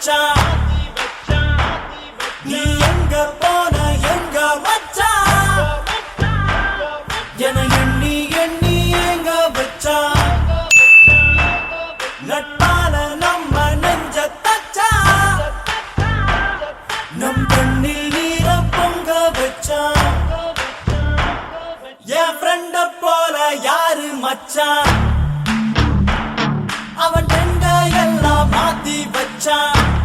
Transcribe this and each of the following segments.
வச்சா நீ எங்க போன எங்க வச்சா என எண்ணி எண்ணி எங்க வச்சா நட்பால நம்ம நெஞ்ச தச்சா நம் கண்ணில் நீர பொங்க வச்சா என் ஃப்ரெண்ட போல யாரு மச்சான்? time.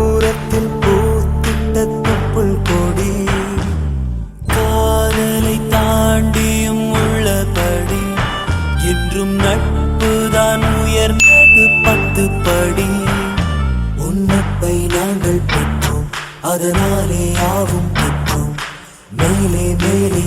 தூரத்தில் பூத்திட்ட தொப்புள் கொடி. காதலை தாண்டியும் உள்ளபடி என்றும் நட்புதான் உயர்ந்தது பத்து படி உன்னப்பை நாங்கள் பெற்றோம் அதனாலே ஆவும் பெற்றோம். மேலே மேலே